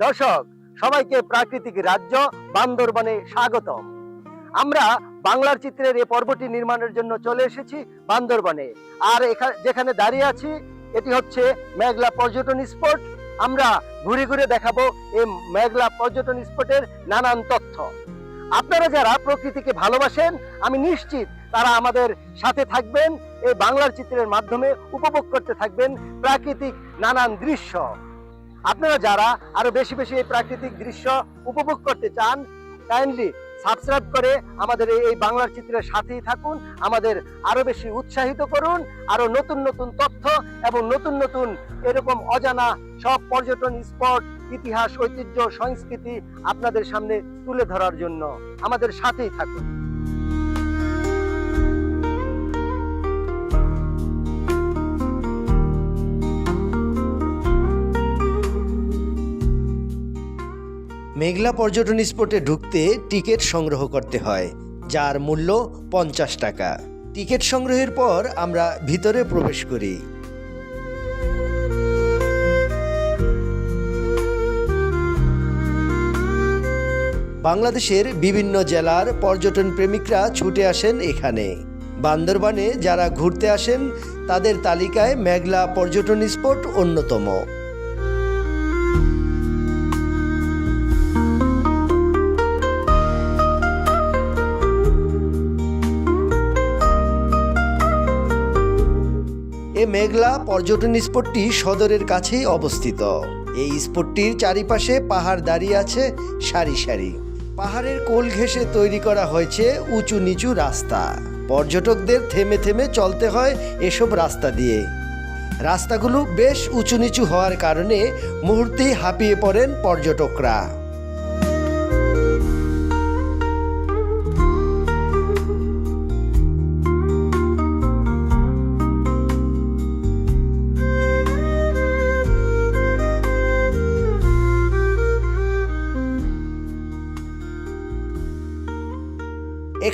দর্শক, সবাইকে প্রাকৃতিক রাজ্য বান্দরবনে স্বাগতম। আমরা বাংলার চিত্রের এই পর্বটি নির্মাণের জন্য চলে এসেছি বান্দরবনে। আর এখা- যেখানে দাঁড়িয়ে আছি, এটি হচ্ছে মেঘলা পর্যটন স্পট। আমরা ঘুরে ঘুরে দেখাবো এই মেঘলা পর্যটন স্পটের নানান তথ্য। আপনারা যারা প্রকৃতিকে ভালোবাসেন, আমি নিশ্চিত তারা আমাদের সাথে থাকবেন, এই বাংলার চিত্রের মাধ্যমে উপভোগ করতে থাকবেন প্রাকৃতিক নানান দৃশ্য। আপনারা যারা আরও বেশি বেশি এই প্রাকৃতিক দৃশ্য উপভোগ করতে চান কাইন্ডলি সাবস্ক্রাইব করে আমাদের এই- বাংলার চিত্রের সাথেই থাকুন, আমাদের আরও বেশি উৎসাহিত করুন, আরও নতুন নতুন তথ্য এবং নতুন নতুন এরকম অজানা সব পর্যটন, স্পট, ইতিহাস, ঐতিহ্য, সংস্কৃতি আপনাদের সামনে তুলে ধরার জন্য আমাদের সাথেই থাকুন। মেঘলা পর্যটন স্পটে ঢুকতে টিকিট সংগ্রহ করতে হয়, যার মূল্য পঞ্চাশ টাকা। টিকিট সংগ্রহের পর আমরা ভিতরে প্রবেশ করি। বাংলাদেশের বিভিন্ন জেলার পর্যটন প্রেমিকরা ছুটে আসেন এখানে। বান্দরবানে যারা ঘুরতে আসেন, তাদের তালিকায় মেঘলা পর্যটন স্পট অন্যতম। মেঘলা পর্যটন স্পটটি সদরের কাছেই অবস্থিত। এই স্পটটির চারিপাশে পাহাড় দাঁড়িয়ে আছে সারি সারি। পাহাড়ের কোল ঘেঁষে তৈরি করা হয়েছে উঁচু নিচু রাস্তা। পর্যটকদের থেমে থেমে চলতে হয় এসব রাস্তা দিয়ে। রাস্তাগুলো বেশ উঁচু নিচু হওয়ার কারণে মুহূর্তেই হাঁপিয়ে পড়েন পর্যটকরা।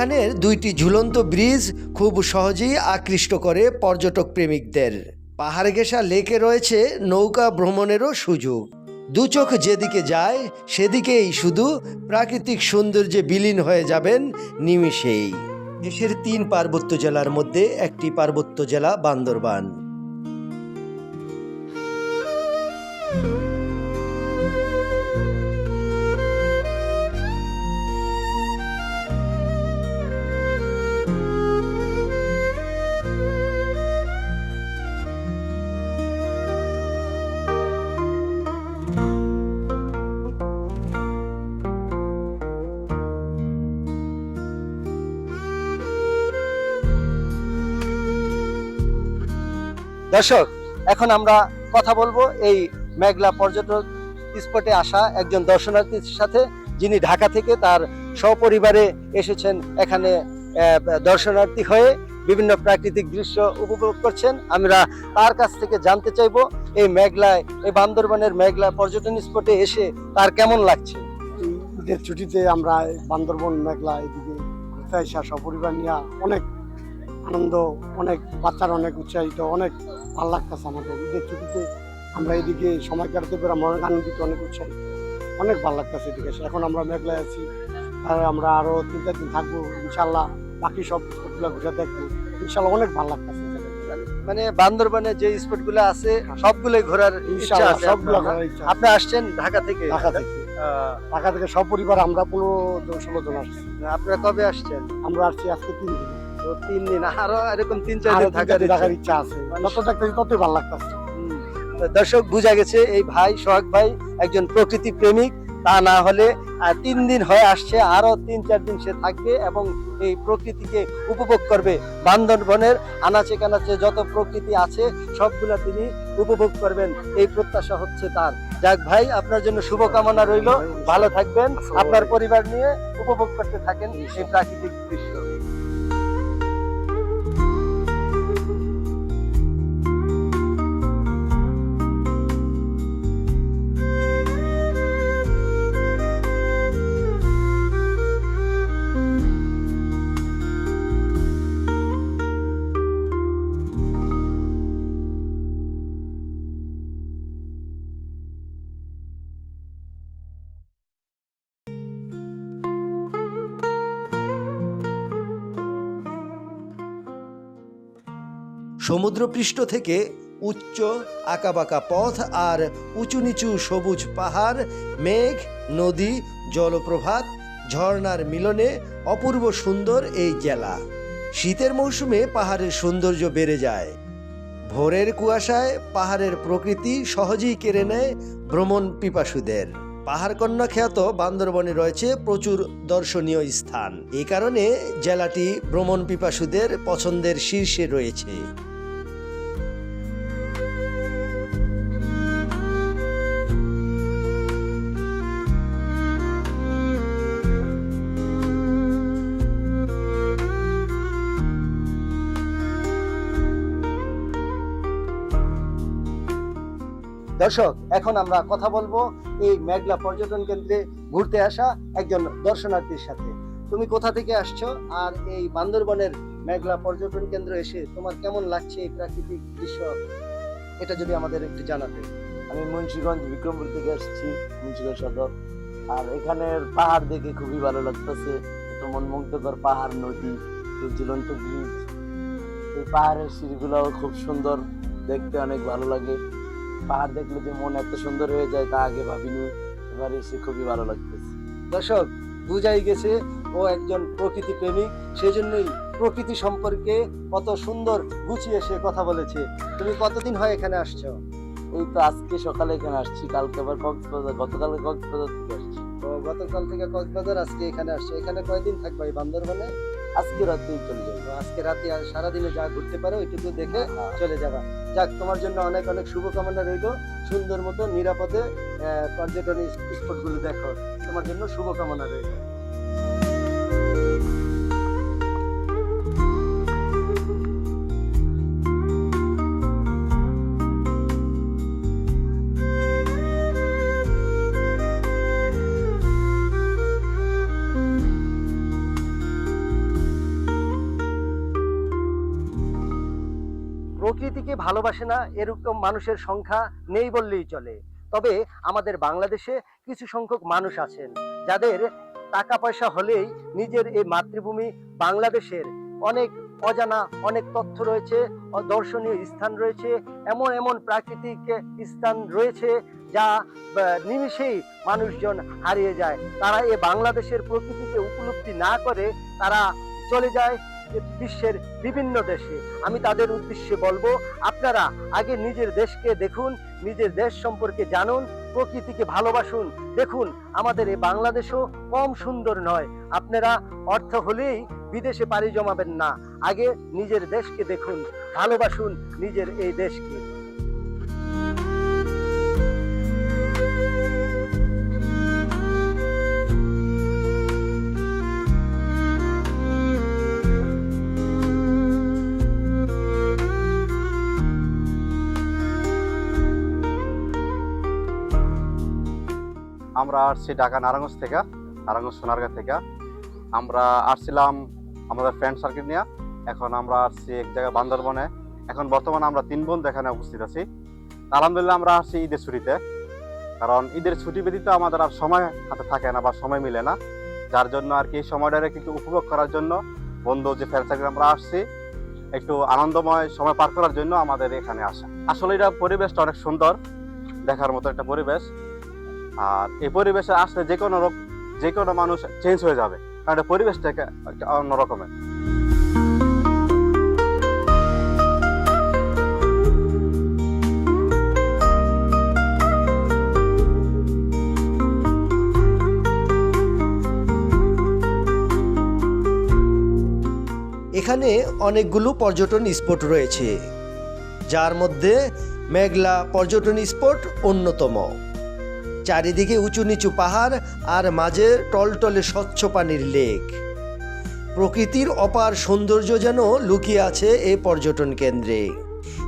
এখানের দুইটি ঝুলন্ত ব্রিজ খুব সহজেই আকৃষ্ট করে পর্যটক প্রেমিকদের। পাহাড় ঘেঁষা লেকে রয়েছে নৌকা ভ্রমণেরও সুযোগ। দু চোখ যেদিকে যায়, সেদিকেই শুধু প্রাকৃতিক সৌন্দর্যে বিলীন হয়ে যাবেন নিমিষেই। দেশের তিন পার্বত্য জেলার মধ্যে একটি পার্বত্য জেলা বান্দরবান। দর্শক, এখন আমরা কথা বলব এই মেঘলা পর্যটক স্পটে আসা একজন দর্শনার্থীর সাথে, যিনি ঢাকা থেকে তার সপরিবারে এসেছেন এখানে দর্শনার্থী হয়ে বিভিন্ন প্রাকৃতিক দৃশ্য উপভোগ করছেন। আমরা তার কাছ থেকে জানতে চাইব, এই মেঘলায়, এই বান্দরবানের মেঘলা পর্যটন স্পটে এসে তার কেমন লাগছে? ঈদের ছুটিতে আমরা বান্দরবন মেঘলা এদিকে ঘুরতে আসা সপরিবার নিয়ে অনেক আনন্দ অনেক বাচ্চারা অনেক উৎসাহিত অনেক ভালো লাগতেছে আমাদের। ঈদের ছুটিতে আমরা এদিকে সময় কাটাতে পেরে আমরা অনেক আনন্দিত অনেক উৎসাহিত। অনেক ভালো লাগতেছে এদিকে এখন আমরা মেঘলায় আছি। আর আমরা আরও তিন চার দিন থাকব ইনশাল্লাহ বাকি সব স্পটগুলো ঘুরে দেখব। ইনশাল্লাহ অনেক ভালো লাগতেছে। মানে বান্দরবানে যে স্পটগুলো আছে সবগুলোই ঘোরার ইচ্ছা আছে আপনি আসছেন ঢাকা থেকে? ঢাকা থেকে। ঢাকা থেকে সব পরিবার আমরা পনেরো জন ষোলো জন আসছি। আপনারা কবে আসছেন? আমরা আসছি আজকে তিন দিন। তিন দিন আরও এরকম তিন চার দিন থাকার ইচ্ছা। আছে। যত দেখতেছি ততই ভালো লাগতেছে। দর্শক বুঝা গেছে এই ভাই সোহাগ ভাই একজন প্রকৃতি প্রেমিক। তা না হলে তিন দিন হয়ে আসছে আরও তিন চার দিন সে থাকবে এবং এই প্রকৃতিকে উপভোগ করবে। বান্দরবনের আনাচে কানাচে যত প্রকৃতি আছে সবগুলা তিনি উপভোগ করবেন। এই প্রত্যাশা হচ্ছে তার। যাক ভাই আপনার জন্য শুভকামনা রইল। ভালো থাকবেন। আপনার পরিবার নিয়ে উপভোগ করতে থাকেন এই প্রাকৃতিক দৃশ্য। সমুদ্রপৃষ্ঠ থেকে উচ্চ আঁকাবাঁকা পথ আর উঁচু নিচু সবুজ পাহাড়, মেঘ, নদী, জলপ্রপাত, ঝর্ণার মিলনে অপূর্ব সুন্দর এই জেলা। শীতের মৌসুমে পাহাড়ের সৌন্দর্য বেড়ে যায়। ভোরের কুয়াশায় পাহাড়ের প্রকৃতি সহজেই কেড়ে নেয় ভ্রমণ পিপাসুদের। পাহাড়কন্যা খ্যাত বান্দরবনে রয়েছে প্রচুর দর্শনীয় স্থান। এই কারণে জেলাটি ভ্রমণ পিপাসুদের পছন্দের শীর্ষে রয়েছে। দর্শক, এখন আমরা কথা বলব এই মেঘলা পর্যটন কেন্দ্রে ঘুরতে আসা একজন দর্শনার্থীর সাথে। তুমি কোথা থেকে আসছো আর এই বান্দরবনের মেঘলা পর্যটন কেন্দ্র এসে তোমার কেমন লাগছে এই প্রাকৃতিক দৃশ্য? এটা যদি আমাদের একটু জানাতে। আমি মুন্সীগঞ্জ, বিক্রমপুর থেকে আসছি, মুন্সিগঞ্জ সদর। আর এখানের পাহাড় দেখে খুবই ভালো লাগতেছে। এত মনমুগ্ধকর পাহাড়, নদী, তো ঝুলন্ত ব্রিজ। এই পাহাড়ের সিঁড়িগুলোও খুব সুন্দর, দেখতে অনেক ভালো লাগে। পাহাড় দেখলে যে মন এত সুন্দর হয়ে যায় তা আগে ভাবিনি। এবার এসে খুবই ভালো লাগতেছে। দর্শক বুঝাই গেছে ও একজন প্রকৃতি প্রেমিক সেজন্যই প্রকৃতি সম্পর্কে কত সুন্দর গুছিয়ে সে কথা বলেছে। তুমি কতদিন হয় এখানে আসছো? এই তো আজকে সকালে এখানে আসছি কালকে আবার কক্সবাজার গতকালকে কক্সবাজার থেকে আসছি। তো গতকাল থেকে কক্সবাজার আজকে এখানে আসছে। এখানে কয়দিন থাকবে এই বান্দরবনে? আজকে রাতে চলে যাব। আজকে রাতে আর সারাদিনে যা ঘুরতে পারো ওইটুকু দেখে চলে যাবা। যাক তোমার জন্য অনেক অনেক শুভকামনা রইল। সুন্দর মতো নিরাপদে পর্যটন স্পটগুলো দেখো। তোমার জন্য শুভকামনা রইল। প্রকৃতিকে ভালোবাসে না, এরকম মানুষের সংখ্যা নেই বললেই চলে। তবে আমাদের বাংলাদেশে কিছু সংখ্যক মানুষ আছেন, যাদের টাকা পয়সা হলেই নিজের এই মাতৃভূমি বাংলাদেশের অনেক অজানা, অনেক তথ্য রয়েছে, দর্শনীয় স্থান রয়েছে, এমন এমন প্রাকৃতিক স্থান রয়েছে যা নিমিষেই মানুষজন হারিয়ে যায়। তারা এই বাংলাদেশের প্রকৃতিকে উপলব্ধি না করে তারা চলে যায় বিশ্বের বিভিন্ন দেশে। আমি তাদের উদ্দেশ্যে বলব, আপনারা আগে নিজের দেশকে দেখুন, নিজের দেশ সম্পর্কে জানুন, প্রকৃতিকে ভালোবাসুন। দেখুন, আমাদের এই বাংলাদেশও কম সুন্দর নয়। আপনারা অর্থ হলেই বিদেশে পাড়ি জমাবেন না। আগে নিজের দেশকে দেখুন, ভালোবাসুন নিজের এই দেশকে। আমরা আসছি ঢাকা নারায়ণগঞ্জ থেকে, নারায়ণগঞ্জ সোনারগাঁ থেকে। আমরা আসছিলাম আমাদের ফ্রেন্ড সার্কেল নিয়ে, এখন আমরা আসছি এক জায়গায় বান্দরবনে। এখন বর্তমানে আমরা তিন বোন এখানে উপস্থিত আছি। আলহামদুলিল্লাহ আমরা আসছি ঈদের ছুটিতে, কারণ ঈদের ছুটি ব্যতীত আমাদের আর সময় হাতে থাকে না বা সময় মিলে না। যার জন্য আর কি এই সময়টাকে কিন্তু উপভোগ করার জন্য বন্ধু যে ফ্রেন্ড সার্কেল আমরা আসছি, একটু আনন্দময় সময় পার করার জন্য আমাদের এখানে আসা। আসলে এটা পরিবেশটা অনেক সুন্দর, দেখার মতো একটা পরিবেশ। আর এই পরিবেশে আসলে যে কোনো রক- যে কোনো মানুষ চেঞ্জ হয়ে যাবে। কারণ পরিবেশটাকে অন্য রকমের। এখানে অনেকগুলো পর্যটন স্পট রয়েছে, যার মধ্যে মেঘলা পর্যটন স্পট অন্যতম। চারিদিকে উঁচু নিচু পাহাড় আর মাঝে টলটলে স্বচ্ছ পানির লেক। প্রকৃতির অপার সৌন্দর্য যেন লুকিয়ে আছে এই পর্যটন কেন্দ্রে।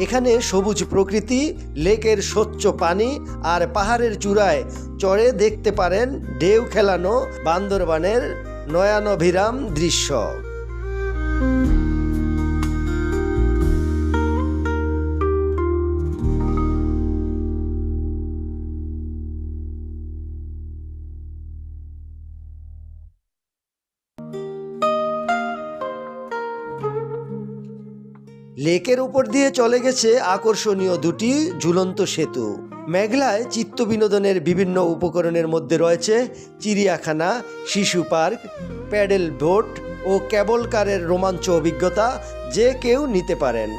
এখানে সবুজ প্রকৃতি, লেকের স্বচ্ছ পানি আর পাহাড়ের চূড়ায় চড়ে দেখতে পারেন ঢেউ খেলানো বান্দরবানের নয়ানভিরাম দৃশ্য। লেকের উপর দিয়ে চলে গেছে আকর্ষণীয় দুটি ঝুলন্ত সেতু। মেঘলায় চিত্ত বিনোদনের বিভিন্ন উপকরণের মধ্যে রয়েছে চিড়িয়াখানা, শিশু পার্ক, প্যাডেল বোট ও ক্যাবল কারের রোমাঞ্চ অভিজ্ঞতা যে কেউ নিতে পারেন।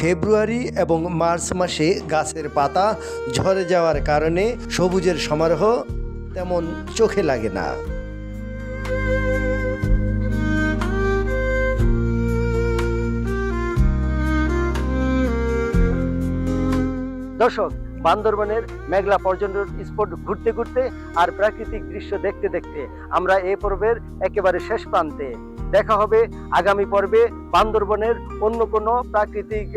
ফেব্রুয়ারি এবং মার্চ মাসে গাছের পাতা ঝরে যাওয়ার কারণে সবুজের সমারোহ তেমন চোখে লাগে না। দর্শক, বান্দরবনের মেঘলা পর্যটন স্পট ঘুরতে ঘুরতে আর প্রাকৃতিক দৃশ্য দেখতে দেখতে আমরা এ পর্বের একেবারে শেষ প্রান্তে দেখা হবে আগামী পর্বে বান্দরবনের অন্য কোনো প্রাকৃতিক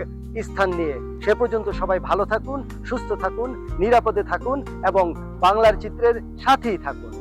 স্থান নিয়ে। সে পর্যন্ত সবাই ভালো থাকুন, সুস্থ থাকুন, নিরাপদে থাকুন এবং বাংলার চিত্রের সাথেই থাকুন।